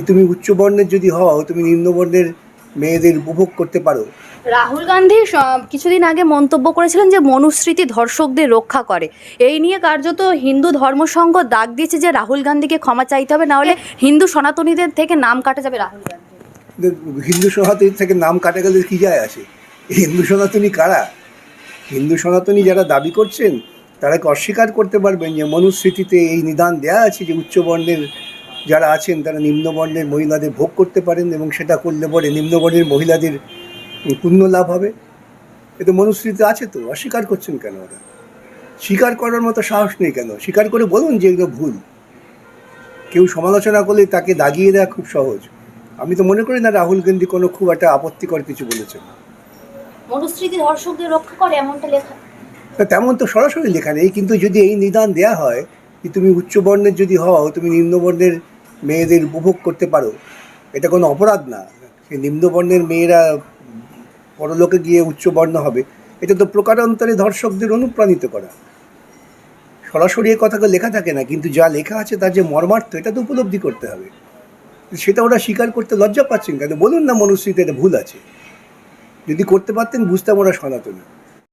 কি তুমি উচ্চবর্ণের যদি হও তুমি নিম্নবর্ণের মেয়েদের উপভোগ করতে পারো? রাহুল গান্ধী কিছুদিন আগে মন্তব্য করেছিলেন যে মনুস্মৃতি ধর্ষকদের রক্ষা করে। এই নিয়ে কার্যত হিন্দু ধর্মসংঘ দাগ দিয়েছে যে রাহুল গান্ধীকে ক্ষমা চাইতে হবে না হলে হিন্দু সনাতনীদের থেকে নাম কাটা যাবে রাহুল গান্ধী হিন্দু সনাতনী থেকে নাম কাটা গেলে কী যায় আসে? হিন্দু সনাতনী কারা? হিন্দু সনাতনী যারা দাবি করছেন তারাকে অস্বীকার করতে পারবেন যে মনুস্মৃতিতে এই নিদান দেয়া আছে যে উচ্চবর্ণের যারা আছেন তারা নিম্নবর্ণের মহিলাদের ভোগ করতে পারেন এবং সেটা করলে পরে নিম্নবর্ণের মহিলাদের পুণ্য লাভ হবে। এ তো মনুস্মৃতি আছে তো অস্বীকার করছেন কেন ওরা? স্বীকার করার মতো সাহস নেই কেন? স্বীকার করে বলুন যে এগুলো ভুল। কেউ সমালোচনা করলে তাকে দাগিয়ে দেওয়া খুব সহজ। আমি তো মনে করি না রাহুল গান্ধী কোনো খুব একটা আপত্তিকর কিছু বলেছেন। মনুস্মৃতি ধর্ষকদের রক্ষা করে এমনটা লেখা। তেমন তো সরাসরি লেখা নেই কিন্তু যদি এই নিদান দেয়া হয় যে তুমি উচ্চবর্ণের যদি হও তুমি নিম্নবর্ণের মেয়েদের উপভোগ করতে পারো। এটা কোনো অপরাধ না। সেই নিম্নবর্ণের মেয়েরা পরলোকে গিয়ে উচ্চবর্ণ হবে। এটা তো প্রকারান্তরে ধর্ষকদের অনুপ্রাণিত করা। সরাসরি এ কথাটা লেখা থাকে না, কিন্তু যা লেখা আছে তার যে মর্মার্থ, এটা তো উপলব্ধি করতে হবে। সেটা ওরা স্বীকার করতে লজ্জা পাচ্ছেন কেন? বলুন না মনুস্মৃতি এটা ভুল আছে। যদি করতে পারতেন বুঝতাম ওরা সনাতনী।